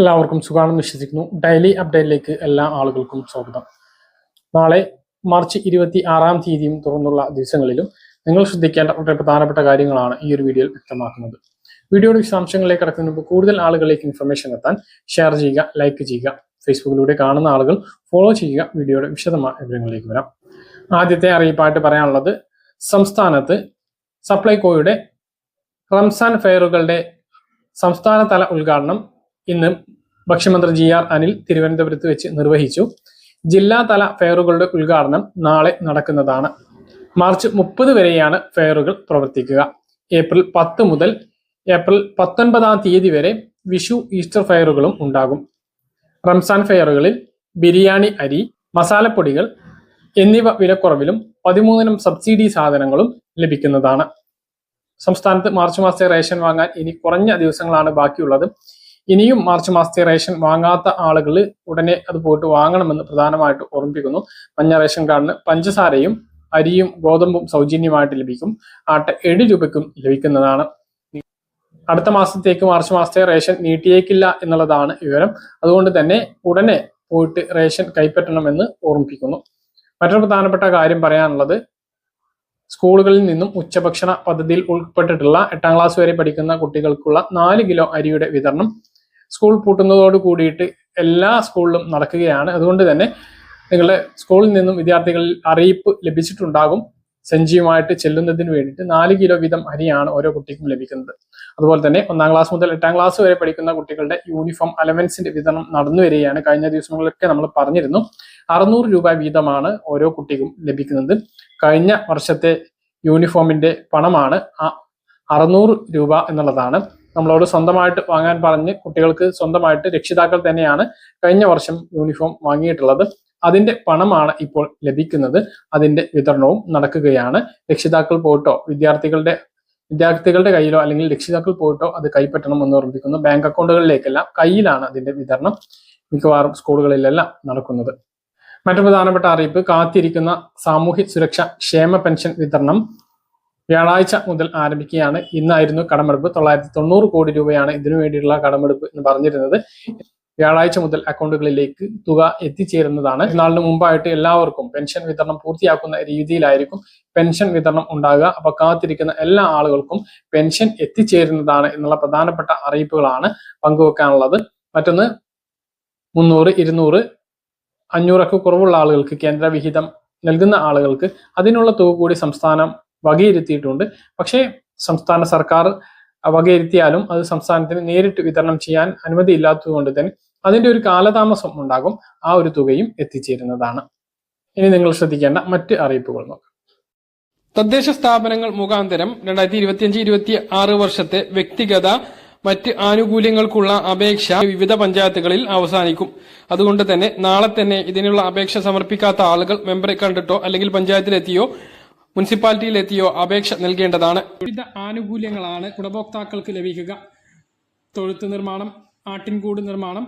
എല്ലാവർക്കും സുഖാണെന്ന് വിശ്വസിക്കുന്നു. ഡെയിലി അപ്ഡേറ്റിലേക്ക് എല്ലാ ആളുകൾക്കും സ്വാഗതം. നാളെ മാർച്ച് ഇരുപത്തി ആറാം തീയതിയും തുറന്നുള്ള ദിവസങ്ങളിലും നിങ്ങൾ ശ്രദ്ധിക്കേണ്ട വളരെ പ്രധാനപ്പെട്ട കാര്യങ്ങളാണ് ഈ ഒരു വീഡിയോയിൽ വ്യക്തമാക്കുന്നത്. വീഡിയോയുടെ വിശദാംശങ്ങളിലേക്ക് കടക്കുന്നതിന് മുമ്പ് കൂടുതൽ ആളുകളിലേക്ക് ഇൻഫർമേഷൻ എത്താൻ ഷെയർ ചെയ്യുക ലൈക്ക് ചെയ്യുക ഫേസ്ബുക്കിലൂടെ കാണുന്ന ആളുകൾ ഫോളോ ചെയ്യുക വീഡിയോയുടെ വിശദമായ വിവരങ്ങളിലേക്ക് വരാം. ആദ്യത്തെ അറിയിപ്പായിട്ട് പറയാനുള്ളത് സംസ്ഥാനത്ത് സപ്ലൈകോയുടെ റംസാൻ ഫെയറുകളുടെ സംസ്ഥാനതല ഉദ്ഘാടനം ഇന്ന് ഭക്ഷ്യമന്ത്രി ജി ആർ അനിൽ തിരുവനന്തപുരത്ത് വെച്ച് നിർവഹിച്ചു. ജില്ലാതല ഫെയറുകളുടെ ഉദ്ഘാടനം നാളെ നടക്കുന്നതാണ്. മാർച്ച് മുപ്പത് വരെയാണ് ഫെയറുകൾ പ്രവർത്തിക്കുക. ഏപ്രിൽ പത്ത് മുതൽ ഏപ്രിൽ പത്തൊൻപതാം തീയതി വരെ വിഷു ഈസ്റ്റർ ഫെയറുകളും ഉണ്ടാകും. റംസാൻ ഫെയറുകളിൽ ബിരിയാണി അരി മസാലപ്പൊടികൾ എന്നിവ വിലക്കുറവിലും പതിമൂന്നിനും സബ്സിഡി സാധനങ്ങളും ലഭിക്കുന്നതാണ്. സംസ്ഥാനത്ത് മാർച്ച് മാസത്തെ റേഷൻ വാങ്ങാൻ ഇനി കുറഞ്ഞ ദിവസങ്ങളാണ് ബാക്കിയുള്ളത്. ഇനിയും മാർച്ച് മാസത്തെ റേഷൻ വാങ്ങാത്ത ആളുകൾ ഉടനെ അത് പോയിട്ട് വാങ്ങണമെന്ന് പ്രധാനമായിട്ട് ഓർമ്മിപ്പിക്കുന്നു. മഞ്ഞ റേഷൻ കാർഡിന് പഞ്ചസാരയും അരിയും ഗോതമ്പും സൗജന്യമായിട്ട് ലഭിക്കും. ആട്ട ഏഴ് രൂപയ്ക്കും ലഭിക്കുന്നതാണ്. അടുത്ത മാസത്തേക്ക് മാർച്ച് മാസത്തെ റേഷൻ നീട്ടിയേക്കില്ല എന്നുള്ളതാണ് വിവരം. അതുകൊണ്ട് തന്നെ ഉടനെ പോയിട്ട് റേഷൻ കൈപ്പറ്റണമെന്ന് ഓർമ്മിപ്പിക്കുന്നു. മറ്റൊരു പ്രധാനപ്പെട്ട കാര്യം പറയാനുള്ളത് സ്കൂളുകളിൽ നിന്നും ഉച്ചഭക്ഷണ പദ്ധതിയിൽ ഉൾപ്പെട്ടിട്ടുള്ള എട്ടാം ക്ലാസ് വരെ പഠിക്കുന്ന കുട്ടികൾക്കുള്ള നാല് കിലോ അരിയുടെ വിതരണം സ്കൂൾ പൂട്ടുന്നതോട് കൂടിയിട്ട് എല്ലാ സ്കൂളിലും നടക്കുകയാണ്. അതുകൊണ്ട് തന്നെ നിങ്ങളുടെ സ്കൂളിൽ നിന്നും വിദ്യാർത്ഥികളിൽ അറിയിപ്പ് ലഭിച്ചിട്ടുണ്ടാകും. സഞ്ചിയുമായിട്ട് ചെല്ലുന്നതിന് വേണ്ടിയിട്ട് നാല് കിലോ വീതം അരിയാണ് ഓരോ കുട്ടിക്കും ലഭിക്കുന്നത്. അതുപോലെ തന്നെ ഒന്നാം ക്ലാസ് മുതൽ എട്ടാം ക്ലാസ് വരെ പഠിക്കുന്ന കുട്ടികളുടെ യൂണിഫോം അലവൻസിന്റെ വിതരണം നടന്നു വരികയാണ്. കഴിഞ്ഞ ദിവസങ്ങളിലൊക്കെ നമ്മൾ പറഞ്ഞിരുന്നു അറുന്നൂറ് രൂപ വീതമാണ് ഓരോ കുട്ടിക്കും ലഭിക്കുന്നത്. കഴിഞ്ഞ വർഷത്തെ യൂണിഫോമിന്റെ പണമാണ് ആ അറുന്നൂറ് രൂപ എന്നുള്ളതാണ്. നമ്മളോട് സ്വന്തമായിട്ട് വാങ്ങാൻ പറഞ്ഞ് കുട്ടികൾക്ക് സ്വന്തമായിട്ട് രക്ഷിതാക്കൾ തന്നെയാണ് കഴിഞ്ഞ വർഷം യൂണിഫോം വാങ്ങിയിട്ടുള്ളത്. അതിന്റെ പണമാണ് ഇപ്പോൾ ലഭിക്കുന്നത്. അതിന്റെ വിതരണവും നടക്കുകയാണ്. രക്ഷിതാക്കൾ പോയിട്ടോ വിദ്യാർത്ഥികളുടെ വിദ്യാർത്ഥികളുടെ കയ്യിലോ അല്ലെങ്കിൽ രക്ഷിതാക്കൾ പോയിട്ടോ അത് കൈപ്പറ്റണം എന്ന് ഓർമ്മിക്കുന്നു ബാങ്ക് അക്കൗണ്ടുകളിലേക്കെല്ലാം കയ്യിലാണ് അതിന്റെ വിതരണം. മിക്കവാറും സ്കൂളുകളിലെല്ലാം നടക്കുന്നത്. മറ്റു പ്രധാനപ്പെട്ട അറിയിപ്പ് കാത്തിരിക്കുന്ന സാമൂഹ്യ സുരക്ഷ ക്ഷേമ പെൻഷൻ വിതരണം. വ്യാഴാഴ്ച മുതൽ ആരംഭിക്കുകയാണ്. ഇന്നായിരുന്നു കടമെടുപ്പ്. തൊള്ളായിരത്തി തൊണ്ണൂറ് കോടി രൂപയാണ് ഇതിനു വേണ്ടിയിട്ടുള്ള കടമെടുപ്പ് എന്ന് പറഞ്ഞിരുന്നത്. വ്യാഴാഴ്ച മുതൽ അക്കൗണ്ടുകളിലേക്ക് തുക എത്തിച്ചേരുന്നതാണ്. നാളിന് മുമ്പായിട്ട് എല്ലാവർക്കും പെൻഷൻ വിതരണം പൂർത്തിയാക്കുന്ന രീതിയിലായിരിക്കും പെൻഷൻ വിതരണം ഉണ്ടാകുക. അപ്പൊ കാത്തിരിക്കുന്ന എല്ലാ ആളുകൾക്കും പെൻഷൻ എത്തിച്ചേരുന്നതാണ് എന്നുള്ള പ്രധാനപ്പെട്ട അറിയിപ്പുകളാണ് പങ്കുവെക്കാനുള്ളത്. മറ്റൊന്ന് മുന്നൂറ് ഇരുന്നൂറ് അഞ്ഞൂറൊക്കെ കുറവുള്ള ആളുകൾക്ക് കേന്ദ്ര വിഹിതം നൽകുന്ന ആളുകൾക്ക് അതിനുള്ള തുക കൂടി സംസ്ഥാനം വകയിരുത്തിയിട്ടുണ്ട്. പക്ഷേ സംസ്ഥാന സർക്കാർ വകയിരുത്തിയാലും അത് സംസ്ഥാനത്തിന് നേരിട്ട് വിതരണം ചെയ്യാൻ അനുമതി ഇല്ലാത്തതുകൊണ്ട് തന്നെ അതിന്റെ ഒരു കാലതാമസം ഉണ്ടാകും. ആ ഒരു തുകയും എത്തിച്ചേരുന്നതാണ്. ഇനി നിങ്ങൾ ശ്രദ്ധിക്കേണ്ട മറ്റ് അറിയിപ്പുകൾ നോക്കാം. തദ്ദേശ സ്ഥാപനങ്ങൾ മുഖാന്തരം രണ്ടായിരത്തി ഇരുപത്തിയഞ്ച് ഇരുപത്തി ആറ് വർഷത്തെ വ്യക്തിഗത മറ്റ് ആനുകൂല്യങ്ങൾക്കുള്ള അപേക്ഷ വിവിധ പഞ്ചായത്തുകളിൽ അവസാനിക്കും. അതുകൊണ്ട് തന്നെ നാളെ തന്നെ ഇതിനുള്ള അപേക്ഷ സമർപ്പിക്കാത്ത ആളുകൾ മെമ്പറെ കണ്ടിട്ടോ അല്ലെങ്കിൽ പഞ്ചായത്തിലെത്തിയോ മുനിസിപ്പാലിറ്റിയിലെത്തിയോ അപേക്ഷ നൽകേണ്ടതാണ്? വിവിധ ആനുകൂല്യങ്ങളാണ് ഗുണഭോക്താക്കൾക്ക് ലഭിക്കുക. തൊഴുത്ത് നിർമ്മാണം ആട്ടിൻകൂട് നിർമ്മാണം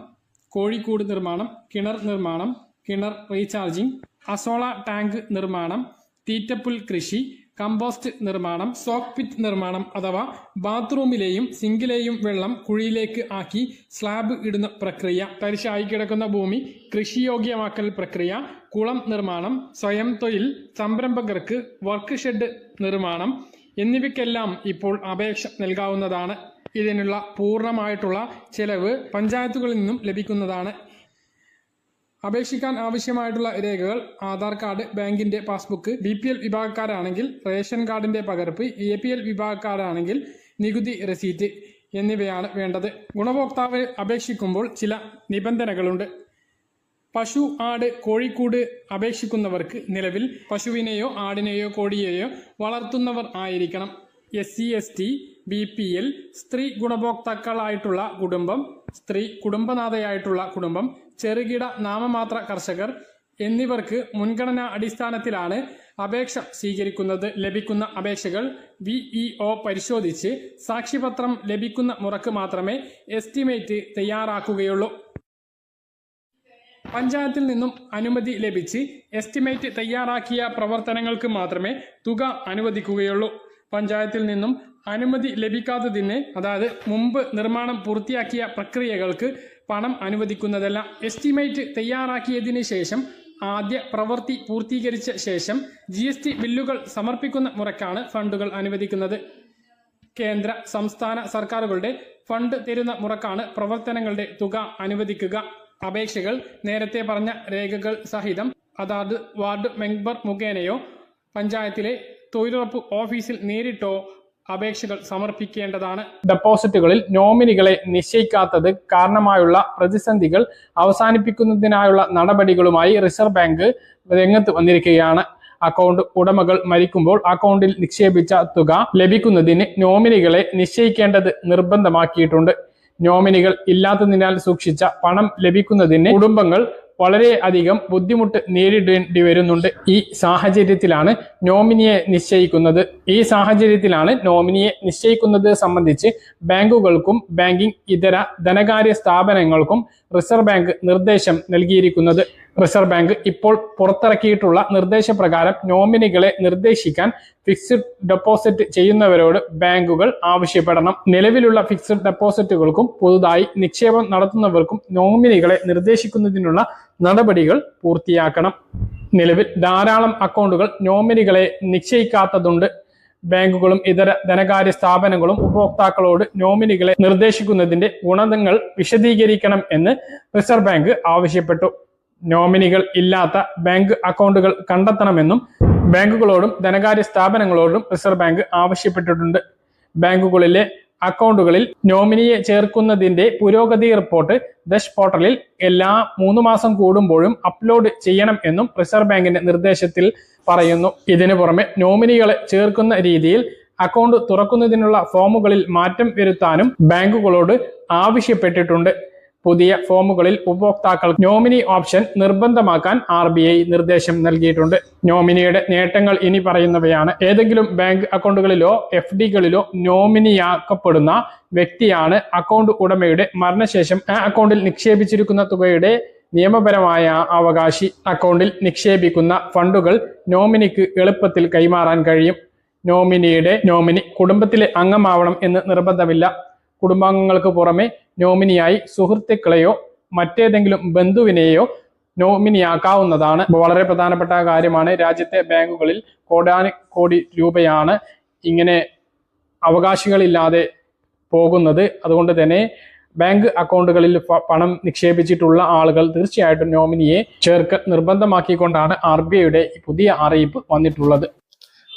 കോഴിക്കൂട് നിർമ്മാണം കിണർ നിർമ്മാണം കിണർ റീചാർജിംഗ് അസോള ടാങ്ക് നിർമ്മാണം തീറ്റപ്പുൽ കൃഷി കമ്പോസ്റ്റ് നിർമ്മാണം സോക്ക് പിറ്റ് നിർമ്മാണം അഥവാ ബാത്റൂമിലെയും സിങ്കിലെയും വെള്ളം കുഴിയിലേക്ക് ആക്കി സ്ലാബ് ഇടുന്ന പ്രക്രിയ തരിശായി കിടക്കുന്ന ഭൂമി കൃഷിയോഗ്യമാക്കൽ പ്രക്രിയ കുളം നിർമ്മാണം സ്വയം തൊഴിൽ സംരംഭകർക്ക് വർക്ക് ഷെഡ് നിർമ്മാണം എന്നിവയ്ക്കെല്ലാം ഇപ്പോൾ അപേക്ഷ നൽകാവുന്നതാണ്. ഇതിനുള്ള പൂർണമായിട്ടുള്ള ചെലവ് പഞ്ചായത്തുകളിൽ നിന്നും ലഭിക്കുന്നതാണ്. അപേക്ഷിക്കാൻ ആവശ്യമായിട്ടുള്ള രേഖകൾ ആധാർ കാർഡ് ബാങ്കിന്റെ പാസ്ബുക്ക് ബി പി എൽ വിഭാഗക്കാരാണെങ്കിൽ റേഷൻ കാർഡിന്റെ പകർപ്പ് എ പി എൽ വിഭാഗക്കാരാണെങ്കിൽ നികുതി റെസീറ്റ് എന്നിവയാണ് വേണ്ടത്. ഗുണഭോക്താവ് അപേക്ഷിക്കുമ്പോൾ ചില നിബന്ധനകളുണ്ട്. പശു ആട് കോഴിക്കൂട് അപേക്ഷിക്കുന്നവർക്ക് നിലവിൽ പശുവിനെയോ ആടിനെയോ കോഴിയെയോ വളർത്തുന്നവർ ആയിരിക്കണം. S C S T B P L സ്ത്രീ ഗുണഭോക്താക്കളായിട്ടുള്ള കുടുംബം സ്ത്രീ കുടുംബനാഥയായിട്ടുള്ള കുടുംബം ചെറുകിട നാമമാത്ര കർഷകർ എന്നിവർക്ക് മുൻഗണനാ അടിസ്ഥാനത്തിലാണ് അപേക്ഷ സ്വീകരിക്കുന്നത്. ലഭിക്കുന്ന അപേക്ഷകൾ വി ഇ ഒ പരിശോധിച്ച് സാക്ഷിപത്രം ലഭിക്കുന്ന മുറക്ക് മാത്രമേ എസ്റ്റിമേറ്റ് തയ്യാറാക്കുകയുള്ളൂ. പഞ്ചായത്തിൽ നിന്നും അനുമതി ലഭിച്ച് എസ്റ്റിമേറ്റ് തയ്യാറാക്കിയ പ്രവർത്തനങ്ങൾക്ക് മാത്രമേ തുക അനുവദിക്കുകയുള്ളൂ. പഞ്ചായത്തിൽ നിന്നും അനുമതി ലഭിക്കാത്തതിന് അതായത് മുമ്പ് നിർമ്മാണം പൂർത്തിയാക്കിയ പ്രക്രിയകൾക്ക് പണം അനുവദിക്കുന്നതല്ല. എസ്റ്റിമേറ്റ് തയ്യാറാക്കിയതിന് ശേഷം ആദ്യ പ്രവൃത്തി പൂർത്തീകരിച്ച ശേഷം ജി എസ് ടി ബില്ലുകൾ സമർപ്പിക്കുന്ന മുറയ്ക്കാണ് ഫണ്ടുകൾ അനുവദിക്കുന്നത്. കേന്ദ്ര സംസ്ഥാന സർക്കാരുകളുടെ ഫണ്ട് തരുന്ന മുറക്കാണ് പ്രവർത്തനങ്ങളുടെ തുക അനുവദിക്കുക. അപേക്ഷകൾ നേരത്തെ പറഞ്ഞ രേഖകൾ സഹിതം അതാത് വാർഡ് മെമ്പർ മുഖേനയോ പഞ്ചായത്തിലെ തൊഴിലുറപ്പ് ഓഫീസിൽ നേരിട്ടോ അപേക്ഷകൾ സമർപ്പിക്കേണ്ടതാണ്. ഡെപ്പോസിറ്റുകളിൽ നോമിനികളെ നിശ്ചയിക്കാത്തത് കാരണമായുള്ള പ്രതിസന്ധികൾ അവസാനിപ്പിക്കുന്നതിനായുള്ള നടപടികളുമായി റിസർവ് ബാങ്ക് രംഗത്ത് വന്നിരിക്കുകയാണ്. അക്കൗണ്ട് ഉടമകൾ മരിക്കുമ്പോൾ അക്കൗണ്ടിൽ നിക്ഷേപിച്ച തുക ലഭിക്കുന്നതിന് നോമിനികളെ നിശ്ചയിക്കേണ്ടത് നിർബന്ധമാക്കിയിട്ടുണ്ട്. നോമിനികൾ ഇല്ലാത്തതിനാൽ സൂക്ഷിച്ച പണം ലഭിക്കുന്നതിന് കുടുംബങ്ങൾ വളരെയധികം ബുദ്ധിമുട്ട് നേരിടേണ്ടി വരുന്നുണ്ട് ഈ സാഹചര്യത്തിലാണ് നോമിനിയെ നിശ്ചയിക്കുന്നത്. ഈ സാഹചര്യത്തിലാണ് നോമിനിയെ നിശ്ചയിക്കുന്നത് സംബന്ധിച്ച് ബാങ്കുകൾക്കും ബാങ്കിംഗ് ഇതര ധനകാര്യ സ്ഥാപനങ്ങൾക്കും റിസർവ് ബാങ്ക് നിർദ്ദേശം നൽകിയിരിക്കുന്നത്. റിസർവ് ബാങ്ക് ഇപ്പോൾ പുറത്തിറക്കിയിട്ടുള്ള നിർദ്ദേശപ്രകാരം നോമിനികളെ നിർദ്ദേശിക്കാൻ ഫിക്സ്ഡ് ഡെപ്പോസിറ്റ് ചെയ്യുന്നവരോട് ബാങ്കുകൾ ആവശ്യപ്പെടണം. നിലവിലുള്ള ഫിക്സ്ഡ് ഡെപ്പോസിറ്റുകൾക്കും പുതുതായി നിക്ഷേപം നടത്തുന്നവർക്കും നോമിനികളെ നിർദ്ദേശിക്കുന്നതിനുള്ള നടപടികൾ പൂർത്തിയാക്കണം. നിലവിൽ ധാരാളം അക്കൗണ്ടുകൾ നോമിനികളെ നിശ്ചയിക്കാത്തതുണ്ട്. ബാങ്കുകളും ഇതര ധനകാര്യ സ്ഥാപനങ്ങളും ഉപഭോക്താക്കളോട് നോമിനികളെ നിർദ്ദേശിക്കുന്നതിന്റെ ഗുണങ്ങൾ വിശദീകരിക്കണം എന്ന് റിസർവ് ബാങ്ക് ആവശ്യപ്പെട്ടു. നോമിനികൾ ഇല്ലാത്ത ബാങ്ക് അക്കൗണ്ടുകൾ കണ്ടെത്തണമെന്നും ബാങ്കുകളോടും ധനകാര്യ സ്ഥാപനങ്ങളോടും റിസർവ് ബാങ്ക് ആവശ്യപ്പെട്ടിട്ടുണ്ട്. ബാങ്കുകളിലെ അക്കൗണ്ടുകളിൽ നോമിനിയെ ചേർക്കുന്നതിന്റെ പുരോഗതി റിപ്പോർട്ട് ദശ് പോർട്ടലിൽ എല്ലാ മൂന്ന് മാസം കൂടുമ്പോഴും അപ്ലോഡ് ചെയ്യണം എന്നും റിസർവ് ബാങ്കിന്റെ നിർദ്ദേശത്തിൽ പറയുന്നു. ഇതിനു പുറമെ നോമിനികളെ ചേർക്കുന്ന രീതിയിൽ അക്കൗണ്ട് തുറക്കുന്നതിനുള്ള ഫോമുകളിൽ മാറ്റം വരുത്താനും ബാങ്കുകളോട് ആവശ്യപ്പെട്ടിട്ടുണ്ട്. പുതിയ ഫോമുകളിൽ ഉപഭോക്താക്കൾ നോമിനി ഓപ്ഷൻ നിർബന്ധമാക്കാൻ ആർ ബി ഐ നിർദ്ദേശം നൽകിയിട്ടുണ്ട്. നോമിനിയുടെ നേട്ടങ്ങൾ ഇനി പറയുന്നവയാണ്. ഏതെങ്കിലും ബാങ്ക് അക്കൗണ്ടുകളിലോ എഫ് ഡികളിലോ നോമിനിയാക്കപ്പെടുന്ന വ്യക്തിയാണ് അക്കൗണ്ട് ഉടമയുടെ മരണശേഷം ആ അക്കൗണ്ടിൽ നിക്ഷേപിച്ചിരിക്കുന്ന തുകയുടെ നിയമപരമായ അവകാശി. അക്കൗണ്ടിൽ നിക്ഷേപിക്കുന്ന ഫണ്ടുകൾ നോമിനിക്ക് എളുപ്പത്തിൽ കൈമാറാൻ കഴിയും. നോമിനിയുടെ നോമിനി കുടുംബത്തിലെ അംഗമാവണം എന്ന് നിർബന്ധമില്ല. കുടുംബാംഗങ്ങൾക്ക് പുറമെ നോമിനിയായി സുഹൃത്തുക്കളെയോ മറ്റേതെങ്കിലും ബന്ധുവിനെയോ നോമിനിയാക്കാവുന്നതാണ്. വളരെ പ്രധാനപ്പെട്ട കാര്യമാണ് രാജ്യത്തെ ബാങ്കുകളിൽ കോടാനി കോടി രൂപയാണ് ഇങ്ങനെ അവകാശികളില്ലാതെ പോകുന്നത്. അതുകൊണ്ട് തന്നെ ബാങ്ക് അക്കൗണ്ടുകളിൽ പണം നിക്ഷേപിച്ചിട്ടുള്ള ആളുകൾ തീർച്ചയായിട്ടും നോമിനിയെ ചേർക്ക് നിർബന്ധമാക്കിക്കൊണ്ടാണ് ആർ ബി ഐയുടെ പുതിയ അറിയിപ്പ് വന്നിട്ടുള്ളത്.